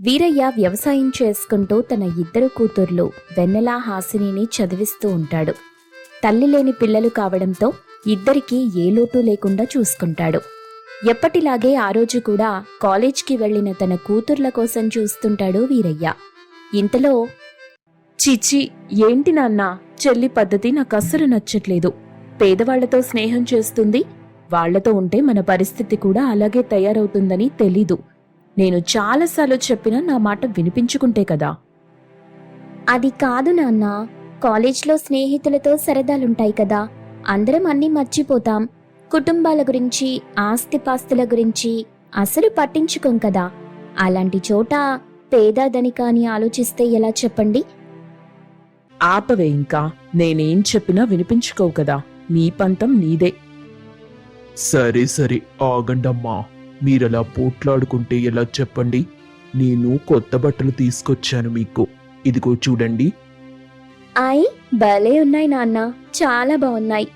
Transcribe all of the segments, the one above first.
వీరయ్య వ్యవసాయం చేసుకుంటూ తన ఇద్దరు కూతుర్లు వెన్నెల హాసినిని చదివిస్తూ ఉంటాడు. తల్లి లేని పిల్లలు కావడంతో ఇద్దరికీ ఏ లోటు లేకుండా చూసుకుంటాడు. ఎప్పటిలాగే ఆ రోజు కూడా కాలేజ్కి వెళ్ళిన తన కూతుర్ల కోసం చూస్తుంటాడు వీరయ్య. ఇంతలో చిచి ఏంటి నాన్న? చెల్లి పద్ధతి నాకు అస్సలు నచ్చట్లేదు. పేదవాళ్ళతో స్నేహం చేస్తుంది. వాళ్ళతో ఉంటే మన పరిస్థితి కూడా అలాగే తయారవుతుందని తెలీదు. నేను చాలాసార్లు చెప్పినా నా మాట వినిపించుకుంటే కదా. అది కాదు నాన్న. కాలేజ్లో స్నేహితులతో సరదాలుంటాయి కదా. అందరం అన్నీ మర్చిపోతాం. కుటుంబాల గురించి ఆస్తిపాస్తుల గురించి అసలు పట్టించుకోం కదా. అలాంటి చోట పేద ధనిక అని ఆలోచిస్తే ఎలా చెప్పండి? ఆపవే ఇంకా. నేనేం చెప్పినా వినిపించుకోవు కదా. నీ పంతం నీదే. సరే సరే. ఆగండమ్మా. మీరలా పోట్లాడుకుంటే ఎలా చెప్పండి? నేను కొత్త బట్టలు తీసుకొచ్చాను మీకు. ఇదిగో చూడండి. ఐ భలే ఉన్నాయి నాన్న. చాలా బాగున్నాయి.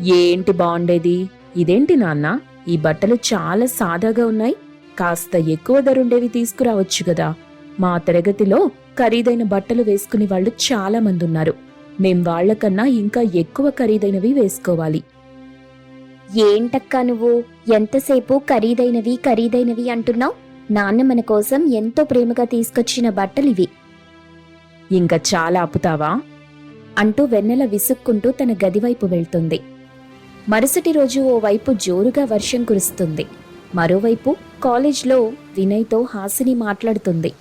ఏంటి బాగుండేది? ఇదేంటి నాన్న? ఈ బట్టలు చాలా సాదాగా ఉన్నాయి. కాస్త ఎక్కువ ధరుండేవి తీసుకురావచ్చు కదా మా తరగతిలో ఖరీదైన బట్టలు వేసుకునే వాళ్ళు చాలా మంది ఉన్నారు. మేం వాళ్ళకన్నా ఇంకా ఎక్కువ ఖరీదైనవి వేసుకోవాలి. ఏంటక్కా నువ్వు? ఎంతసేపు ఖరీదైనవి ఖరీదైనవి అంటున్నావు? నాన్న మన కోసం ఎంతో ప్రేమగా తీసుకొచ్చిన బట్టలివి ఇంకా చాలా ఆపుతావా? అంటూ వెన్నెల విసుక్కుంటూ తన గదివైపు వెళ్తుంది. మరుసటి రోజు ఓ వైపు జోరుగా వర్షం కురుస్తుంది. మరోవైపు కాలేజ్లో వినయ్తో హాసిని మాట్లాడుతుంది.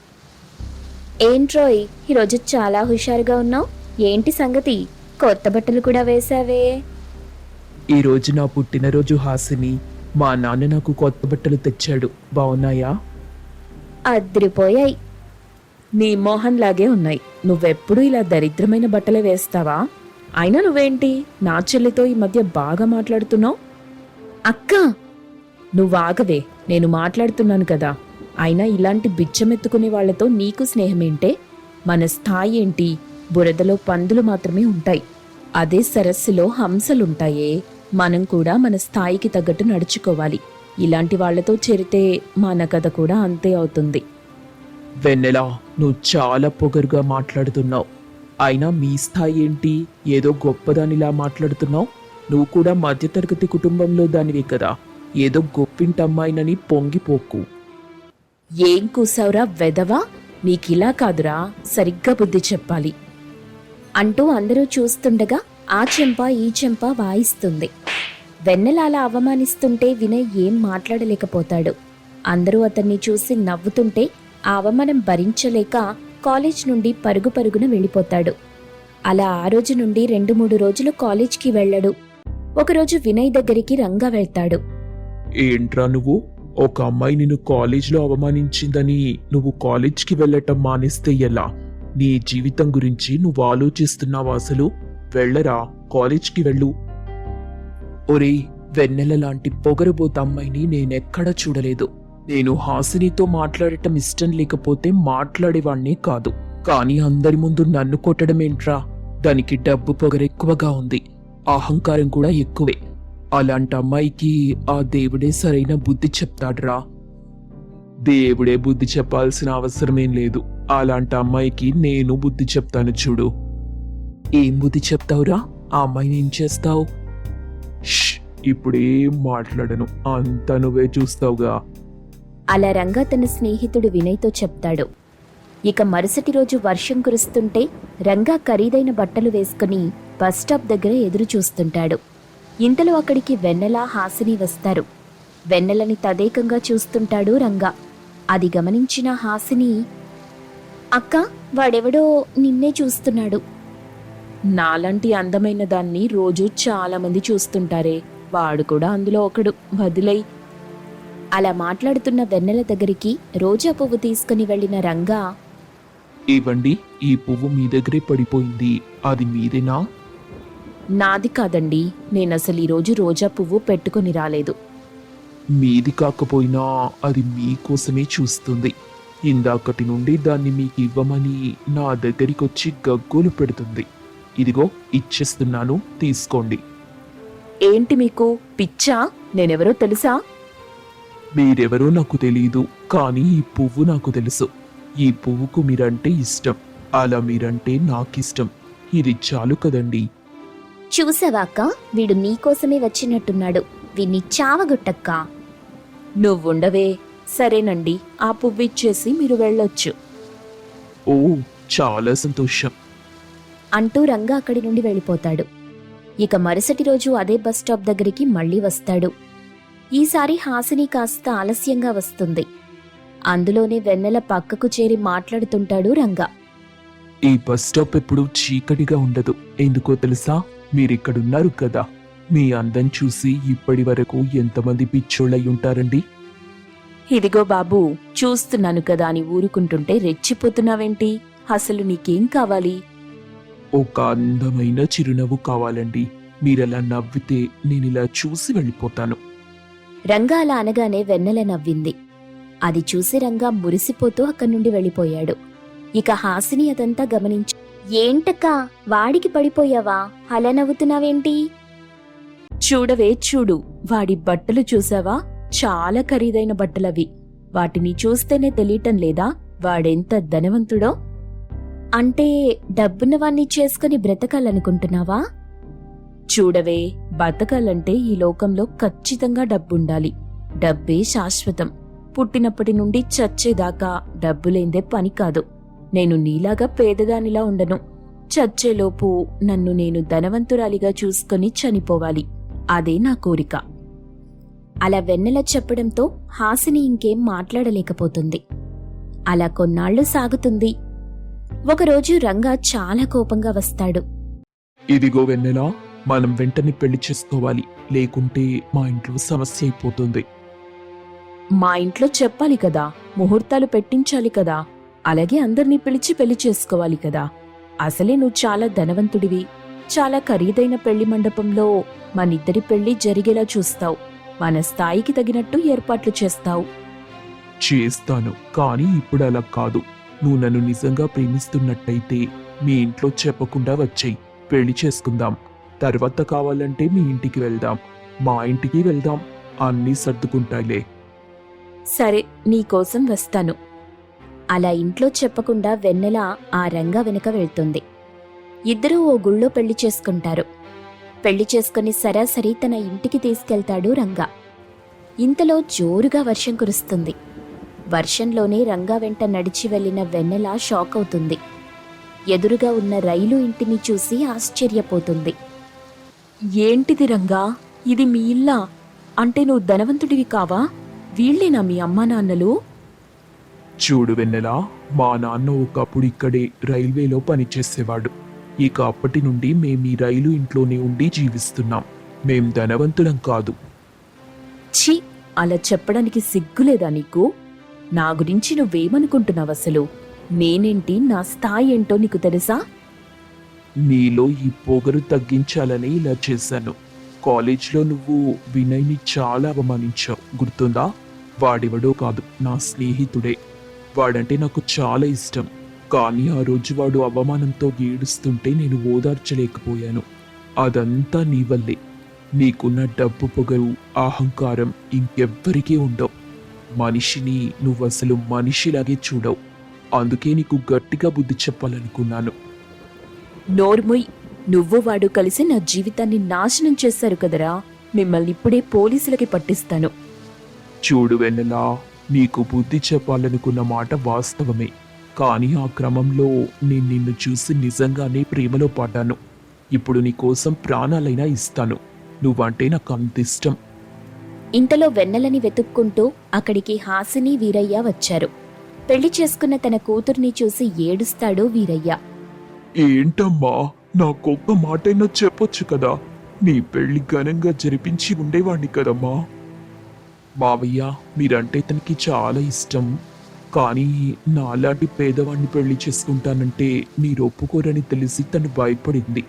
ఏంట్రోయ్ ఈరోజు చాలా హుషారుగా ఉన్నావు. ఏంటి సంగతి? కొత్త బట్టలు కూడా వేశావే. ఈ రోజు నా పుట్టినరోజు హాసిని. మా నాన్న నాకు కొత్త బట్టలు తెచ్చాడు. బాగున్నాయా అద్రిపోయాయి. నీ మోహన్ లాగే ఉన్నాయి. నువ్వెప్పుడు ఇలా దరిద్రమైన బట్టలే వేస్తావా? అయినా నువ్వేంటి? నా చెల్లితో ఈ మధ్య బాగా మాట్లాడుతున్నావు? అక్క! నువ్వాగవే నేను మాట్లాడుతున్నాను కదా. అయినా ఇలాంటి బిచ్చమెత్తుకునే వాళ్ళతో నీకు స్నేహమేంటే? మన స్థాయి ఏంటి? బురదలో పందులు మాత్రమే ఉంటాయి. అదే సరస్సులో హంసలుంటాయే. మనం కూడా మన స్థాయికి తగ్గట్టు నడుచుకోవాలి. ఇలాంటి వాళ్ళతో చేరితే మన కథ కూడా అంతే అవుతుంది. వెన్నెలా నువ్వు చాలా పొగరుగా మాట్లాడుతున్నావు. అయినా మీ స్థాయి ఏంటి? ఏదో గొప్పదానిలా మాట్లాడుతున్నావు? నువ్వు కూడా మధ్యతరగతి కుటుంబంలో దానివి కదా? ఏదో గొప్పింటమ్మాయినని పొంగిపోకు. ఏం కూసావురా వెదవా నీకిలా కాదురా సరిగ్గా బుద్ధి చెప్పాలి. అంటూ అందరూ చూస్తుండగా ఆ చెంప ఈ చెంప వాయిస్తుంది. వెన్నెల అలా అవమానిస్తుంటే వినయ్ ఏం మాట్లాడలేకపోతాడు. అందరూ అతన్ని చూసి నవ్వుతుంటే ఆ అవమానం భరించలేక కాలేజ్ నుండి పరుగు పరుగున వెళ్ళిపోతాడు. అలా ఆ రోజు నుండి రెండు మూడు రోజులు కాలేజ్కి వెళ్ళడు. ఒకరోజు వినయ్ దగ్గరికి రంగా వెళ్తాడు. ఏంట్రా నువ్వు? ఒక అమ్మాయి నిన్ను కాలేజ్లో అవమానించిందని నువ్వు కాలేజ్కి వెళ్ళటం మానేస్తే ఎలా? నీ జీవితం గురించి నువ్వు ఆలోచిస్తున్నావా అసలు? వెళ్ళరా కాలేజ్కి వెళ్ళు. ఒరే వెన్నెల లాంటి పొగరబోత అమ్మాయిని నేనెక్కడా చూడలేదు. నేను హాసినితో మాట్లాడటం ఇష్టం లేకపోతే మాట్లాడేవాణ్ణే కాదు. కానీ అందరి ముందు నన్ను కొట్టడమేంట్రా? దానికి డబ్బు పొగరెక్కువగా ఉంది. అహంకారం కూడా ఎక్కువే. అలాంటి అమ్మాయికి ఆ దేవుడే సరైన బుద్ధి చెప్తాడ్రా? దేవుడే బుద్ధి చెప్పాల్సిన అవసరమేం లేదు. అలాంటి అమ్మాయికి నేను బుద్ధి చెప్తాను చూడు. ఏం బుద్ధి చెప్తావురా? ఆ అమ్మాయిని ఏం చేస్తావు? ఇప్పుడేం మాట్లాడను. అంతా నువ్వే చూస్తావుగా. అలా రంగా తన స్నేహితుడు వినయ్తో చెప్తాడు. ఇక మరుసటి రోజు వర్షం కురుస్తుంటే రంగా ఖరీదైన బట్టలు వేసుకుని బస్టాప్ స్టాప్ దగ్గర ఎదురు చూస్తుంటాడు. ఇంతలో అక్కడికి వెన్నెల హాసిని వస్తారు. వెన్నెలని తదేకంగా చూస్తుంటాడు రంగా. అది గమనించిన హాసిని అక్క వాడెవడో నిన్నే చూస్తున్నాడు. నాలాంటి అందమైన దాన్ని రోజు చాలా మంది చూస్తుంటారే. వాడు కూడా అందులో ఒకడు. వదిలై అలా మాట్లాడుతున్న వెన్నెల దగ్గరికి రోజా పువ్వు తీసుకుని వెళ్ళిన రంగా ఇవ్వండి ఈ పువ్వు మీ దగ్గరే పడిపోయింది. అది మీదేనా? నాది కాదండి. నేనసలు ఈరోజు రోజా పువ్వు పెట్టుకొని రాలేదు. మీది కాకపోయినా అది మీకోసమే చూస్తుంది. ఇందాకటి నుండి దాన్ని మీకు ఇవ్వమని నా దగ్గరికి వచ్చి గగ్గోలు పెడుతుంది. ఇదిగో ఇచ్చేస్తున్నాను తీసుకోండి. ఏంటి మీకు? పిచ్చా? నేనెవరో తెలుసా? మీరెవరో నాకు తెలియదు కానీ ఈ పువ్వు నాకు తెలుసు. ఈ పువ్వుకు మీరంటే ఇష్టం అలా మీరంటే నాకిష్టం. ఇది చాలు కదండి. చూసావాక్క వీడు నీకోసమే వచ్చినట్టున్నాడు. వీణ్ణి చావగొట్టక్క? నువ్వుండవే. సరేనండి ఆ పువ్వు ఇచ్చేసి మీరు వెళ్ళొచ్చు. ఓ చాలా సంతోషం. అంటూ రంగా అక్కడి నుండి వెళ్ళిపోతాడు. ఇక మరుసటి రోజు అదే బస్ స్టాప్ దగ్గరికి మళ్ళీ వస్తాడు. ఈసారి హాసిని కాస్త ఆలస్యంగా వస్తుంది. అందులోనే వెన్నెల పక్కకు చేరి మాట్లాడుతుంటాడు రంగా. ఈ బస్ స్టాప్ ఎప్పుడు చీకటిగా ఉండదు. ఎందుకో తెలుసా? మీరిక్కడున్నారు కదా. మీ అందం చూసి ఇప్పటి వరకు ఎంతమంది పిచ్చోళ్ళై ఉంటారండి ఇదిగో బాబు చూస్తున్నాను కదా అని ఊరుకుంటుంటే రెచ్చిపోతున్నావేంటి? అసలు నీకేం కావాలి? ఒక అందమైన చిరునవ్వు కావాలండి. మీరలా నవ్వితే నేనిలా చూసి వెళ్ళిపోతాను. రంగా అలా అనగానే వెన్నెల నవ్వింది. అది చూసి రంగా మురిసిపోతూ అక్కడి నుండి వెళ్ళిపోయాడు. ఇక హాసిని అదంతా గమనించి ఏంటక్కా వాడికి పడిపోయావా? అలా నవ్వుతున్నావేంటి? చూడవే చూడు. వాడి బట్టలు చూసావా? చాలా ఖరీదైన బట్టలవి. వాటిని చూస్తేనే తెలియటం లేదా? వాడెంత ధనవంతుడో? అంటే డబ్బున్నవాణ్ణి చేసుకుని బ్రతకాలనుకుంటున్నావా? చూడవే బతకాలంటే ఈ లోకంలో ఖచ్చితంగా డబ్బుండాలి. డబ్బే శాశ్వతం. పుట్టినప్పటి నుండి చచ్చేదాకా డబ్బులేందే పని కాదు. నేను నీలాగా పేదదానిలా ఉండను. చచ్చేలోపు నన్ను నేను ధనవంతురాలిగా చూసుకొని చనిపోవాలి. అదే నా కోరిక. అలా వెన్నెల చెప్పడంతో హాసిని ఇంకేం మాట్లాడలేకపోతుంది. అలా కొన్నాళ్ళు సాగుతుంది. ఒకరోజు రంగా చాలా కోపంగా వస్తాడు. ఇదిగో వెన్నెలా మనం వెంటనే పెళ్ళి చేసుకోవాలి. లేకుంటే మా ఇంట్లో సమస్య అయిపోతుంది. మా ఇంట్లో చెప్పాలి కదా ముహూర్తాలు పెట్టించాలి కదా అలాగే అందర్నీ పిలిచి పెళ్ళి చేసుకోవాలి కదా. అసలే నువ్వు చాలా ధనవంతుడివి. చాలా ఖరీదైన పెళ్ళి మండపంలో మనిద్దరి పెళ్ళి జరిగేలా చూస్తావు. మన స్థాయికి తగినట్టు ఏర్పాట్లు చేస్తావు. చేస్తాను కానీ ఇప్పుడు అలా కాదు. నువ్వు నన్ను నిజంగా ప్రేమిస్తున్నట్టయితే మీ ఇంట్లో చెప్పకుండా వచ్చేయి. పెళ్ళి చేసుకుందాం. తర్వాత కావాలంటే మీ ఇంటికి వెళ్దాం. మా ఇంటికి వెళ్దాం. అన్నీ సర్దుకుంటాయిలే. సరే నీకోసం వస్తాను. అలా ఇంట్లో చెప్పకుండా వెన్నెల ఆ రంగా వెనుక వెళ్తుంది. ఇద్దరూ ఓ గుళ్ళో పెళ్ళి చేసుకుంటారు. పెళ్ళి చేసుకుని సరాసరి తన ఇంటికి తీసుకెళ్తాడు రంగా. ఇంతలో జోరుగా వర్షం కురుస్తుంది. వర్షంలోనే రంగా వెంట నడిచి వెళ్ళిన వెన్నెల షాక్ అవుతుంది. ఎదురుగా ఉన్న రైలు ఇంటిని చూసి ఆశ్చర్యపోతుంది. ఏంటిది రంగా? ఇది మీ ఇల్లా? అంటే నువ్వు ధనవంతుడివి కావా? వీళ్ళేనా మీ అమ్మా నాన్నలు? చూడు వెన్నెలా మా నాన్న ఒకప్పుడు ఇక్కడే రైల్వేలో పనిచేసేవాడు. ఇక అప్పటి నుండి మేము ఈ రైలు ఇంట్లోనే ఉండి జీవిస్తున్నాం. మేం ధనవంతులం కాదు. ఛీ! అలా చెప్పడానికి సిగ్గులేదా నీకు? నా గురించి నువ్వేమనుకుంటున్నావు అసలు? నేనేంటి నా స్థాయి ఏంటో నీకు తెలుసా? నీలో ఈ పొగరు తగ్గించాలని ఇలా చేశాను. కాలేజ్లో నువ్వు వినయ్ని చాలా అవమానించావు. గుర్తుందా? వాడెవడో కాదు నా స్నేహితుడే. వాడంటే నాకు చాలా ఇష్టం. కానీ ఆ రోజు వాడు అవమానంతో ఏడుస్తుంటే నేను ఓదార్చలేకపోయాను. అదంతా నీ వల్లే. నీకున్న డబ్బు పొగరు అహంకారం ఇంకెవ్వరికీ ఉండవు. మనిషిని నువ్వు అసలు మనిషిలాగే చూడవు. అందుకే నీకు గట్టిగా బుద్ధి చెప్పాలనుకున్నాను. నోర్ముయ్ నువ్వు వాడు కలిసి నా జీవితాన్ని నాశనం చేశారు కదరా? మిమ్మల్ని ఇప్పుడే పోలీసులకి పట్టిస్తాను. చూడు వెన్నెలా నీకు బుద్ధి చెప్పాలనుకున్న మాట వాస్తవమే. కానీ ఆ క్రమంలో నేను నిన్ను చూసి నిజంగానే ప్రేమలో పడ్డాను. ఇప్పుడు నీ కోసం ప్రాణాలైనా ఇస్తాను. నువ్వంటే నాకు అంత ఇష్టం. ఇంతలో వెన్నెలని వెతుక్కుంటూ అక్కడికి హాసిని వీరయ్య వచ్చారు. పెళ్ళి చేసుకున్న తన కూతుర్ని చూసి ఏడుస్తాడు వీరయ్య. ఏంటమ్మా నాకొక్క మాటైనా చెప్పొచ్చు కదా. నీ పెళ్ళి ఘనంగా జరిపించి ఉండేవాణ్ణి కదమ్మా. మావయ్య మీరంటే తనకి చాలా ఇష్టం. కానీ నాలాంటి పేదవాణ్ణి పెళ్ళి చేసుకుంటానంటే మీరు ఒప్పుకోరని తెలిసి తను భయపడింది.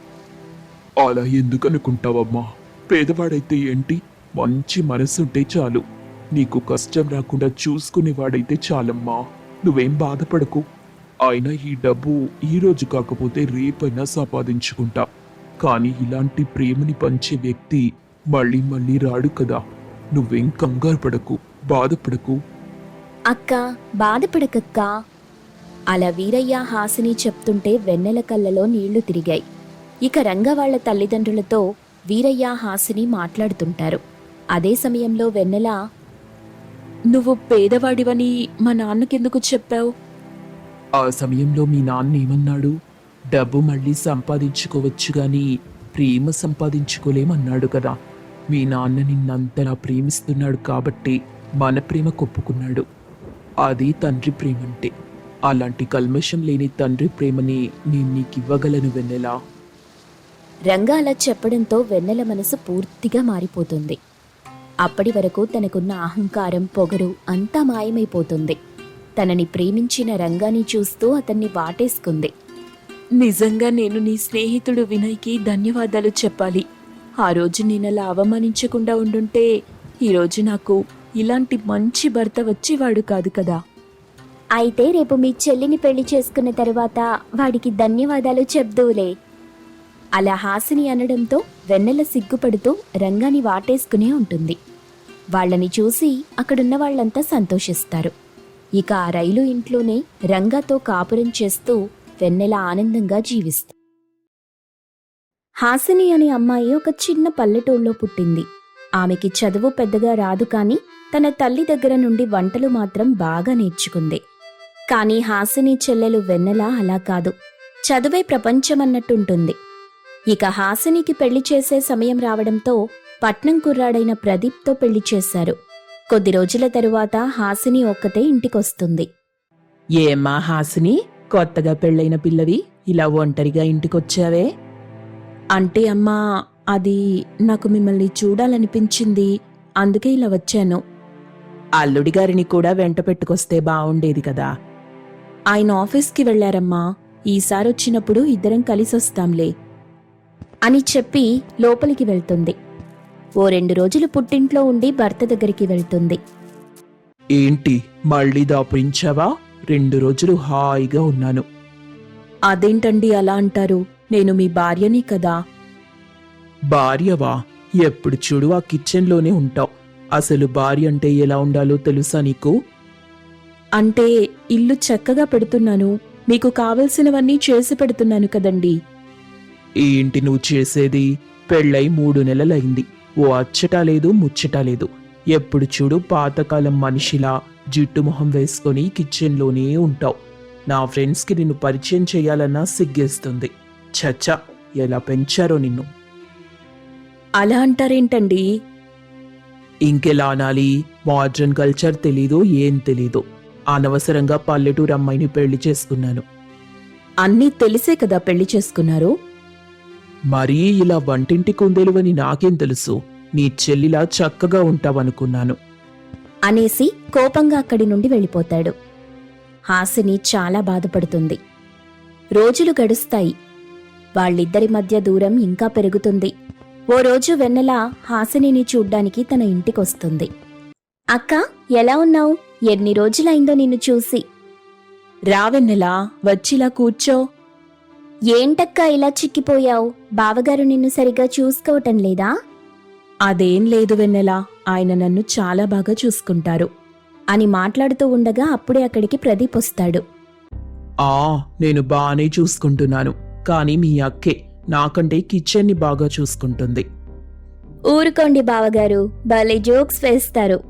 అలా ఎందుకు అనుకుంటావమ్మా పేదవాడైతే ఏంటి? మంచి మనసుంటే చాలు. నీకు కష్టం రాకుండా చూసుకునేవాడైతే చాలమ్మా. నువ్వేం బాధపడకు. అయినా ఈ డబ్బు ఈ రోజు కాకపోతే రేపైనా సంపాదించుకుంటా. కానీ ఇలాంటి ప్రేమని పంచే వ్యక్తి మళ్ళీ మళ్ళీ రాడు కదా. నువ్వేం కంగారు పడకు బాధపడకు. అక్క బాధపడకక్క? అలా వీరయ్య హాసిని చెప్తుంటే వెన్నెల కళ్ళలో నీళ్ళు తిరిగాయి. ఇక రంగ వాళ్ళ తల్లిదండ్రులతో వీరయ్య హాసిని మాట్లాడుతుంటారు. అదే సమయంలో వెన్నెల నువ్వు పేదవాడివని మా నాన్నకెందుకు చెప్పావు? ఆ సమయంలో మీ నాన్న ఏమన్నాడు? డబ్బు మళ్ళీ సంపాదించుకోవచ్చు గాని ప్రేమ సంపాదించుకోలేమన్నాడు కదా. మీ నాన్న నిన్నంతలా ప్రేమిస్తున్నాడు కాబట్టి మన ప్రేమ కొప్పుకున్నాడు. అది తండ్రి ప్రేమంటే. అలాంటి కల్మషం లేని తండ్రి ప్రేమని నేను నీకు ఇవ్వగలను వెన్నెలా? రంగ అలా చెప్పడంతో వెన్నెల మనసు పూర్తిగా మారిపోతుంది. అప్పటి వరకు తనకున్న అహంకారం పొగరు అంతా మాయమైపోతుంది. తనని ప్రేమించిన రంగాని చూస్తూ అతన్ని వాటేసుకుంది. నిజంగా నేను నీ స్నేహితుడు వినయ్కి ధన్యవాదాలు చెప్పాలి. ఆ రోజు నేను అలా అవమానించకుండా ఉండుంటే ఈరోజు నాకు ఇలాంటి మంచి భర్త వచ్చేవాడు కాదు కదా. అయితే రేపు మీ చెల్లిని పెళ్ళి చేసుకున్న తరువాత వాడికి ధన్యవాదాలు చెప్దూలే. అలా హాసిని అనడంతో వెన్నెల సిగ్గుపడుతూ రంగాని వాటేసుకునే ఉంటుంది. వాళ్ళని చూసి అక్కడున్న వాళ్ళంతా సంతోషిస్తారు. ఇక ఆ రైలు ఇంట్లోనే రంగాతో కాపురం చేస్తూ వెన్నెల ఆనందంగా జీవిస్తుంది హాసిని అనే అమ్మాయి ఒక చిన్న పల్లెటూళ్ళలో పుట్టింది. ఆమెకి చదువు పెద్దగా రాదు కానీ తన తల్లి దగ్గర నుండి వంటలు మాత్రం బాగా నేర్చుకుంది. కానీ హాసిని చెల్లెలు వెన్నెల అలా కాదు. చదువే ప్రపంచమన్నట్టుంటుంది. ఇక హాసినికి పెళ్ళి చేసే సమయం రావడంతో పట్నం కుర్రాడైన ప్రదీప్తో పెళ్ళి చేశారు. కొద్ది రోజుల తరువాత హాసిని ఒక్కతే ఇంటికొస్తుంది. ఏమ్మా హాసిని కొత్తగా పెళ్ళైన పిల్లవి ఇలా ఒంటరిగా ఇంటికొచ్చావే? అంటే అమ్మా అది నాకు మిమ్మల్ని చూడాలనిపించింది అందుకే ఇలా వచ్చాను. అల్లుడి గారిని కూడా వెంట పెట్టుకొస్తే బాగుండేది కదా. ఆయన ఆఫీస్కి వెళ్ళారమ్మా ఈసారి వచ్చినప్పుడు ఇద్దరం కలిసొస్తాంలే అని చెప్పి లోపలికి వెళ్తుంది. ఓ రెండు రోజులు పుట్టింట్లో ఉండి భర్త దగ్గరికి వెళ్తుంది. ఏంటి మళ్ళీ దాపురించావా? రెండు రోజులు హాయిగా ఉన్నాను. అదేంటండి అలా అంటారు? నేను మీ భార్యని కదా. భార్యవా? ఎప్పుడు చూడు ఆ కిచెన్లోనే ఉంటావు. అసలు భార్య అంటే ఎలా ఉండాలో తెలుసా నీకు? అంటే ఇల్లు చక్కగా పెడుతున్నాను. మీకు కావలసినవన్నీ చేసి పెడుతున్నాను కదండి. ఏంటి నువ్వు చేసేది పెళ్ళై మూడు నెలలైంది. ఓ అచ్చటా లేదు ముచ్చటా లేదు. ఎప్పుడు చూడు పాతకాలం మనిషిలా జిట్టు మొహం వేసుకొని కిచెన్లోనే ఉంటావు. నా ఫ్రెండ్స్కి నిన్ను పరిచయం చేయాలన్నా సిగ్గేస్తుంది. చచ్చా ఎలా పెంచారో నిన్ను. అలా అంటారేంటండి? ఇంకెలా అనాలి? మోడ్రన్ కల్చర్ తెలీదు ఏం తెలీదు. అనవసరంగా పల్లెటూరు అమ్మాయిని పెళ్ళి చేసుకున్నాను. అన్నీ తెలిసే కదా పెళ్ళి చేసుకున్నారు? మరీ ఇలా వంటింటి కుందేలువని నాకేం తెలుసు? నీ చెల్లిలా చక్కగా ఉంటావనుకున్నాను. అనేసి కోపంగా అక్కడి నుండి వెళ్ళిపోతాడు. హాసిని చాలా బాధపడుతుంది. రోజులు గడుస్తాయి. వాళ్ళిద్దరి మధ్య దూరం ఇంకా పెరుగుతుంది. ఓ రోజు వెన్నెల హాసినిని చూడ్డానికి తన ఇంటికొస్తుంది. అక్క ఎలా ఉన్నావు? ఎన్ని రోజులైందో నిన్ను చూసి. రావెన్నెలా వచ్చిలా కూర్చో. ఏంటక్క ఇలా చిక్కిపోయావు? బావగారు నిన్ను సరిగా చూసుకోవటం లేదా? అదేం లేదు వెన్నెలా ఆయన నన్ను చాలా బాగా చూసుకుంటారు అని మాట్లాడుతూ ఉండగా అప్పుడే అక్కడికి ప్రదీప్ వస్తాడు. ఆ నేను బానే చూసుకుంటున్నాను కానీ మీ అక్కే నాకంటే కిచెన్ని బాగా చూసుకుంటుంది. ఊరుకోండి బావగారు భలే జోక్స్ వేస్తారు.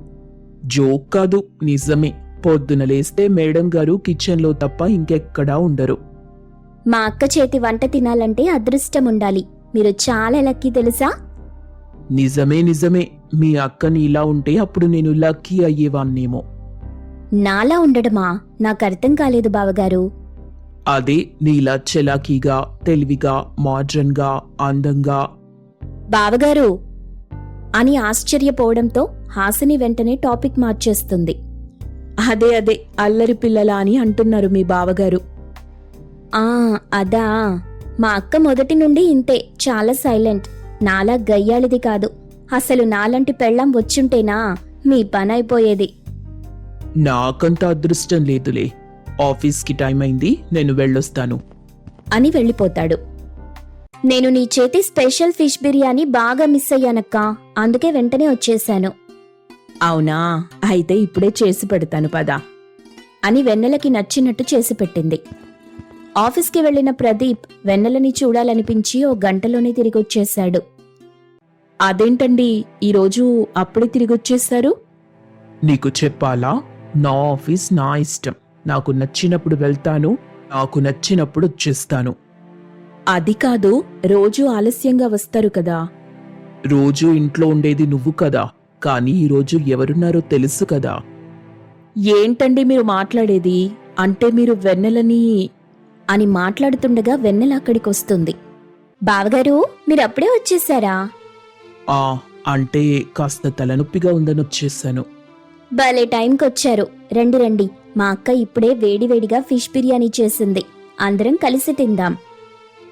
జోక్ కాదు నిజమే. పొద్దున లేస్తే మేడం గారు కిచెన్లో తప్ప ఇంకెక్కడా ఉండరు. మా అక్క చేతి వంట తినాలంటే అదృష్టం ఉండాలి. మీరు చాలా లక్కీ తెలుసా? నిజమే నిజమే. మీ అక్కని ఇలా ఉంటే అప్పుడు నేను లక్కీ అయ్యేవాన్నేమో నాలా ఉండడమా? నాకు అర్థం కాలేదు బావగారు. అదే నీలా చెలాకీగా తెలివిగా మోడ్రన్గా అందంగా. బావగారు అని ఆశ్చర్యపోవడంతో హాసిని వెంటనే టాపిక్ మార్చేస్తుంది. అదే అదే అల్లరి పిల్లలా అని అంటున్నారు మీ బావగారు. ఆ అదా. మా అక్క మొదటి నుండి ఇంతే చాలా సైలెంట్. నాలా గయ్యాళిది కాదు. అసలు నాలంటి పెళ్ళం వచ్చుంటేనా మీ పని అయిపోయేది నాకంత అదృష్టం లేదులే. ఆఫీస్కి టైం అయింది నేను వెళ్ళొస్తాను. అని వెళ్ళిపోతాడు. నేను నీ చేతి స్పెషల్ ఫిష్ బిర్యానీ బాగా మిస్ అయ్యానక్కా. అందుకే వెంటనే వచ్చేశాను. అవునా? అయితే ఇప్పుడే చేసి పెడతాను పదా. అని వెన్నెలకి నచ్చినట్టు చేసి పెట్టింది. ఆఫీస్కి వెళ్ళిన ప్రదీప్ వెన్నెలని చూడాలనిపించి ఓ గంటలోనే తిరిగొచ్చేశాడు. అదేంటండి ఈరోజు అప్పుడే తిరిగొచ్చేస్తారు నీకు చెప్పాలా? నా ఆఫీస్ నా ఇష్టం. నాకు నచ్చినప్పుడు వెళ్తాను నాకు నచ్చినప్పుడు వచ్చేస్తాను. అది కాదు రోజు ఆలస్యంగా వస్తారు కదా. రోజు ఇంట్లో ఉండేది నువ్వు కదా కానీ ఈరోజు ఎవరున్నారో తెలుసు కదా. ఏంటండి మీరు మాట్లాడేది? అంటే మీరు వెన్నెలని అని మాట్లాడుతుండగా వెన్నెల అక్కడికొస్తుంది. బావగారు మీరు అప్పుడే వచ్చేసారా? ఆ అంటే కాస్త తలనొప్పిగా ఉందని వచ్చేసాను. భలే టైంకి వచ్చారు రండి రండి. మా అక్క ఇప్పుడే వేడివేడిగా ఫిష్ బిర్యానీ చేసింది. అందరం కలిసి తిందాం.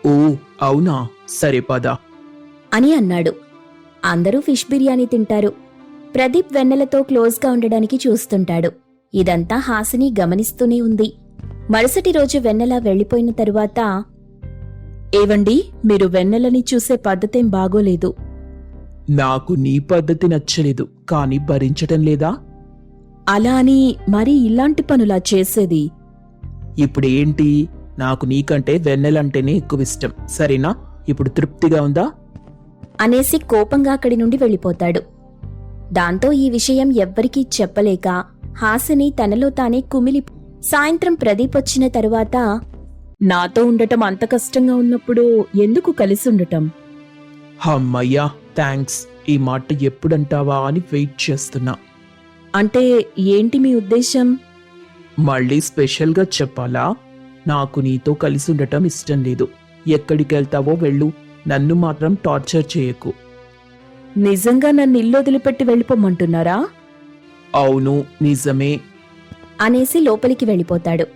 ఓ అవునా? సరే పద. అని అన్నాడు. అందరూ ఫిష్ బిర్యానీ తింటారు. ప్రదీప్ వెన్నెలతో క్లోజ్గా ఉండడానికి చూస్తుంటాడు. ఇదంతా హాసిని గమనిస్తూనే ఉంది. మరుసటి రోజు వెన్నెల వెళ్ళిపోయిన తరువాత ఏవండి మీరు వెన్నెలని చూసే పద్ధతేం బాగోలేదు. నాకు నీ పద్ధతి నచ్చలేదు కానీ భరించటం లేదా? అలా అని మరి ఇలాంటి పనులా చేసేది? ఇప్పుడు ఏంటి నాకు నీకంటే వెన్నెలంటేనే ఎక్కువ ఇష్టం సరేనా? ఇప్పుడు తృప్తిగా ఉందా? అనేసి కోపంగా అక్కడి నుండి వెళ్ళిపోతాడు. దాంతో ఈ విషయం ఎవ్వరికీ చెప్పలేక హాసిని తనలో తానే కుమిలి సాయంత్రం ప్రదీప్ వచ్చిన తరువాత నాతో ఉండటం అంత కష్టంగా ఉన్నప్పుడు ఎందుకు కలిసి ఉండటం? అమ్మయ్యా థ్యాంక్స్ ఈ మాట ఎప్పుడంటావా అని వెయిట్ చేస్తున్నా. అంటే ఏంటి మీ ఉద్దేశం? మళ్ళీ స్పెషల్గా చెప్పాలా? నాకు నీతో కలిసి ఉండటం ఇష్టం లేదు. ఎక్కడికి వెళ్తావో వెళ్ళు. నన్ను మాత్రం టార్చర్ చేయకు. నిజంగా నన్ను ఇల్లు వదిలిపెట్టి వెళ్ళిపోమంటున్నారా? అవును నిజమే. అనేసి లోపలికి వెళ్ళిపోతాడు.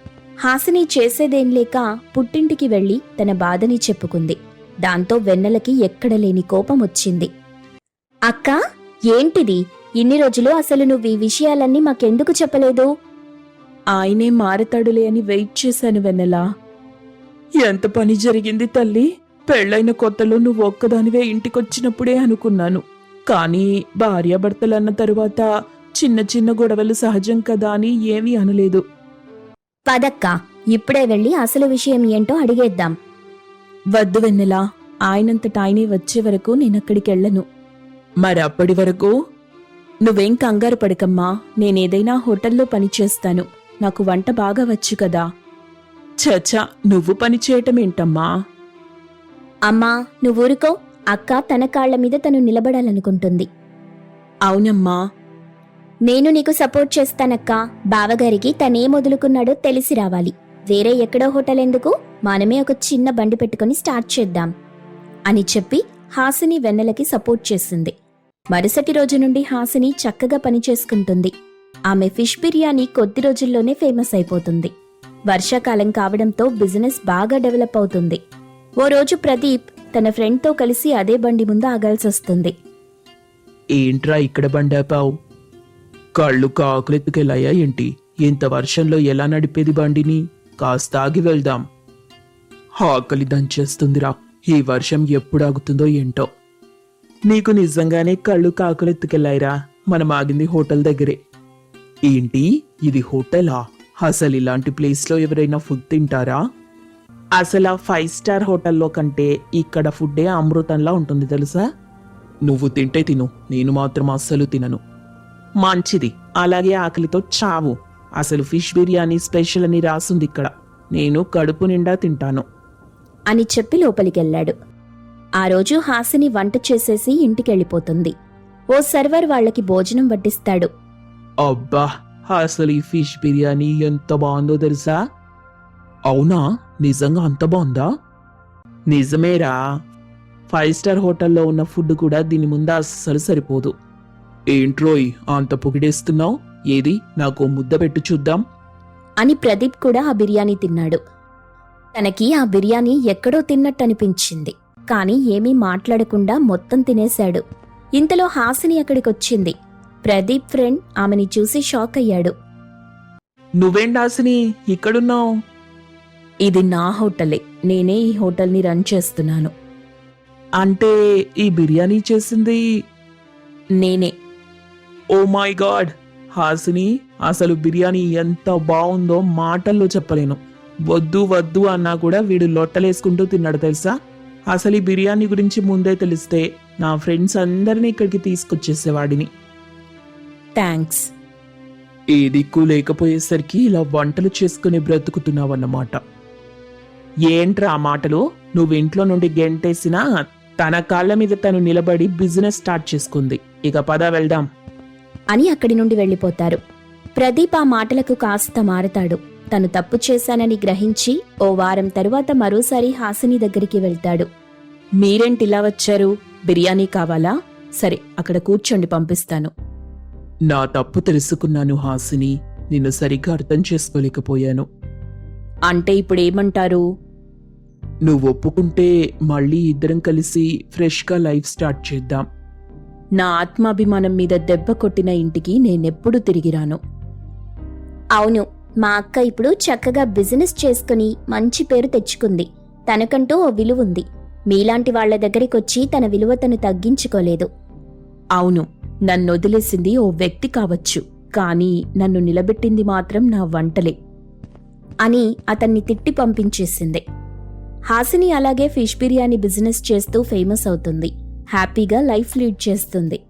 హాసిని చేసేదేం లేక పుట్టింటికి వెళ్ళి తన బాధని చెప్పుకుంది. దాంతో వెన్నెలకి ఎక్కడలేని కోపం వచ్చింది. అక్క ఏంటిది? ఇన్ని రోజులు అసలు నువ్వు ఈ విషయాలన్నీ మాకెందుకు చెప్పలేదు? ఆయనే మారతాడులే అని వెయిట్ చేశాను వెన్నెలా. ఎంత పని జరిగింది తల్లి? పెళ్ళైన కొత్తలో నువ్వు ఒక్కదానివే ఇంటికొచ్చినప్పుడే అనుకున్నాను. కానీ భార్యాభర్తలన్న తరువాత చిన్న చిన్న గొడవలు సహజం కదా అని ఏమీ అనలేదు. పదక్క ఇప్పుడే వెళ్ళి అసలు విషయం ఏంటో అడిగేద్దాం. వద్దు వెన్నెలా ఆయనంతట ఆయనే వచ్చే వరకు నేనక్కడికెళ్ళను మరి అప్పటి వరకు? నువ్వేం కంగారు పడకమ్మా నేనేదైనా హోటల్లో పనిచేస్తాను నాకు వంట బాగా వచ్చు కదా. చచా నువ్వు పని చేయటం ఏంటమ్మా? అమ్మా నువ్వూరుకో అక్క తన కాళ్ళ మీద తను నిలబడాలనుకుంటుంది. అవునమ్మా నేను నీకు సపోర్ట్ చేస్తానక్కా. బావగారికి తనేం వదులుకున్నాడో తెలిసి రావాలి. వేరే ఎక్కడో హోటల్ ఎందుకు? మనమే ఒక చిన్న బండి పెట్టుకుని స్టార్ట్ చేద్దాం. అని చెప్పి హాసిని వెన్నెలకి సపోర్ట్ చేసింది మరుసటి రోజు నుండి హాసిని చక్కగా పనిచేసుకుంటుంది ఆమె ఫిష్ బిర్యానీ కొద్ది రోజుల్లోనే ఫేమస్ అయిపోతుంది. వర్షాకాలం కావడంతో బిజినెస్ బాగా డెవలప్ అవుతుంది. ఓ రోజు ప్రదీప్ తన ఫ్రెండ్తో కలిసి అదే బండి ముందు ఆగాల్సొస్తుంది. ఏంట్రా ఇక్కడ బండాపావు? కళ్ళు కాకులెత్తుకెళ్ళాయా ఏంటి? ఇంత వర్షంలో ఎలా నడిపేది బండిని? కాస్త ఆగి వెళ్దాం. ఆకలి దంచేస్తుందిరా. ఈ వర్షం ఎప్పుడు ఆగుతుందో ఏంటో. నీకు నిజంగానే కళ్ళు కాకులెత్తుకెళ్ళాయిరా. మనం ఆగింది హోటల్ దగ్గరే. ఏంటి? ఇది హోటలా? అసలు ఇలాంటి ప్లేస్లో ఎవరైనా ఫుడ్ తింటారా? అసలు ఆ ఫైవ్ స్టార్ హోటల్లో కంటే ఇక్కడ ఫుడ్డే అమృతంలా ఉంటుంది తెలుసా? నువ్వు తింటే తిను. నేను మాత్రం అస్సలు తినను. మంచిది. అలాగే ఆకలితో చావు. అసలు ఫిష్ బిర్యానీ స్పెషల్ అని రాసుంది ఇక్కడ. నేను కడుపు నిండా తింటాను. అని చెప్పి లోపలికెళ్ళాడు. ఆ రోజు హాసిని వంట చేసేసి ఇంటికెళ్ళిపోతుంది. ఓ సర్వర్ వాళ్ళకి భోజనం వడ్డిస్తాడు. అబ్బా! అసలు ఈ ఫిష్ బిర్యానీ ఎంత బాగుందో తెలుసా? అవునా? నిజంగా అంత బాగుందా? నిజమేరా. ఫైవ్ స్టార్ హోటల్లో ఉన్న ఫుడ్ కూడా దీని ముందు అస్సలు సరిపోదు. ఏంట్రోయ్ అంత పొగిడేస్తున్నావు? ఏది? నాకు ముద్ద పెట్టు చూద్దాం. అని ప్రదీప్ కూడా ఆ బిర్యానీ తిన్నాడు. తనకి ఆ బిర్యానీ ఎక్కడో తిన్నట్టనిపించింది. కాని ఏమీ మాట్లాడకుండా మొత్తం తినేశాడు. ఇంతలో హాసిని అక్కడికొచ్చింది. ప్రదీప్ ఫ్రెండ్ ఆమెని చూసి షాక్ అయ్యాడు. నువ్వేండాసిని ఇక్కడున్నావు? ఇది నా హోటలే. నేనే ఈ హోటల్ని రన్ చేస్తున్నాను. అంటే ఈ బిర్యానీ చేసింది నేనే. ఓ మై గాడ్ హాసిని అసలు బిర్యానీ ఎంత బాగుందో మాటల్లో చెప్పలేను. వద్దు వద్దు అన్నా కూడా వీడు లొట్టలేసుకుంటూ తిన్నాడు తెలుసా? అసలు ఈ బిర్యానీ గురించి ముందే తెలిస్తే నా ఫ్రెండ్స్ అందరినీ ఇక్కడికి తీసుకొచ్చేసేవాడిని. థ్యాంక్స్ ఏ దిక్కు లేకపోయేసరికి ఇలా వంటలు చేసుకుని బ్రతుకుతున్నావన్నమాట. ఏంట్రా ఆ మాటలు? నువ్వు ఇంట్లో నుండి గెంటేసినా తన కాళ్ళ మీద తను నిలబడి బిజినెస్ స్టార్ట్ చేసుకుంది. ఇక పద వెళ్దాం. అని అక్కడి నుండి వెళ్ళిపోతారు. ప్రదీప్ ఆ మాటలకు కాస్త మారతాడు. తను తప్పు చేశానని గ్రహించి ఓ వారం తరువాత మరోసారి హాసిని దగ్గరికి వెళ్తాడు. మీరేంటి ఇలా వచ్చారు? బిర్యానీ కావాలా? సరే అక్కడ కూర్చోండి పంపిస్తాను. నా తప్పు తెలుసుకున్నాను హాసిని. నిన్ను సరిగ్గా అర్థం చేసుకోలేకపోయాను. అంటే ఇప్పుడు ఏమంటారు నువ్వు ఒప్పుకుంటే మళ్ళీ ఇద్దరం కలిసి ఫ్రెష్గా లైఫ్ స్టార్ట్ చేద్దాం. నా ఆత్మాభిమానం మీద దెబ్బ కొట్టిన ఇంటికి నేనెప్పుడు తిరిగిరాను. అవును మా అక్క ఇప్పుడు చక్కగా బిజినెస్ చేసుకుని మంచి పేరు తెచ్చుకుంది. తనకంటూ ఓ విలువ ఉంది మీలాంటి వాళ్ళ దగ్గరికొచ్చి తన విలువ తను తగ్గించుకోలేదు. అవును నన్ను వదిలేసింది ఓ వ్యక్తి కావచ్చు కానీ నన్ను నిలబెట్టింది మాత్రం నా వంటలే అని అతన్ని తిట్టి పంపించేసింది. హాసిని అలాగే ఫిష్ బిర్యానీ బిజినెస్ చేస్తూ ఫేమస్ అవుతుంది. హ్యాపీగా లైఫ్ లీడ్ చేస్తుంది.